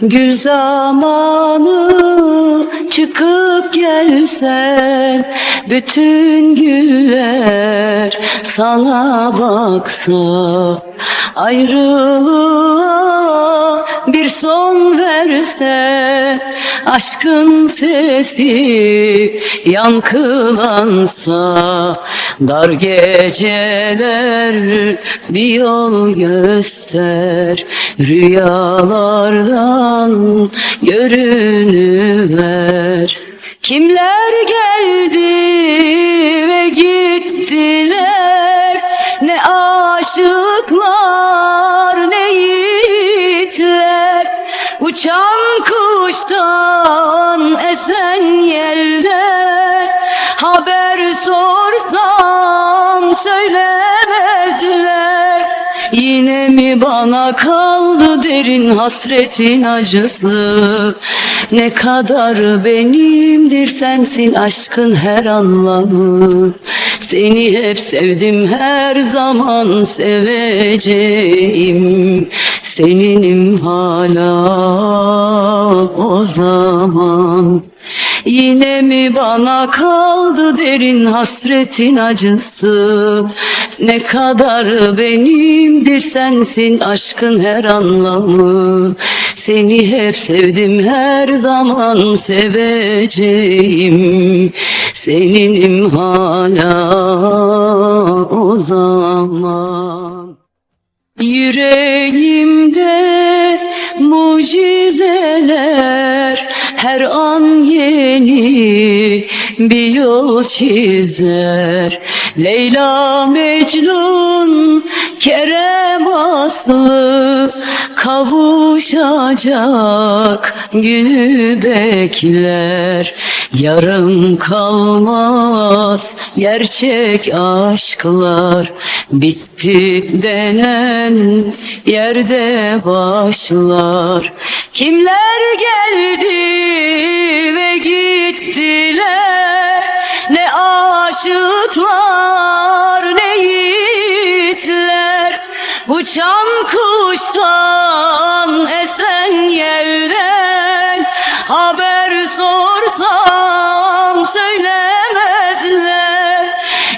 Gül zamanı çıkıp gelsen Bütün güller sana baksa Ayrılığa bir son verse Aşkın sesi yankılansa Dar geceler bir yol göster. Rüyalardan görünüver. Kimler geldi ve gittiler? Ne aşıklar ne yiğitler. Uçan kuştan esen yeller mi bana kaldı derin hasretin acısı? Ne kadar benimdir sensin aşkın her anlamı. Seni hep sevdim her zaman seveceğim. Seninim hala o zaman. Yine mi bana kaldı derin hasretin acısı Ne kadar benimdir sensin aşkın her anlamı. Seni hep sevdim her zaman seveceğim. Seninim hala o zaman bir yol çizer. Leyla Mecnun Kerem Aslı kavuşacak günü bekler. Yarım kalmaz gerçek aşklar. Bitti denen yerde başlar. Kimler geldi Uçan kuştan esen yerden Haber sorsam söylemezler.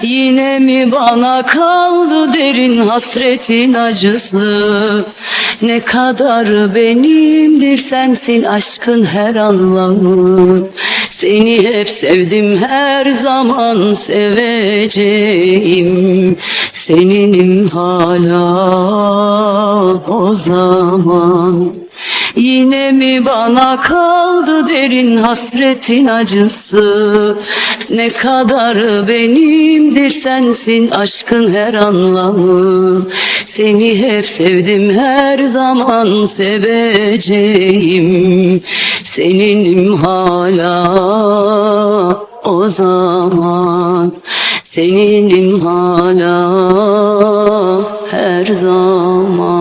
Yine mi bana kaldı derin hasretin acısı? Ne kadar benimdir sensin aşkın her anlamı Seni hep sevdim her zaman seveceğim. Seninim hala o zaman. Yine mi bana kaldı derin hasretin acısı? Ne kadar benimdir sensin aşkın her anlamı Seni hep sevdim her zaman seveceğim. Seninim hala o zaman. Seninim hala her zaman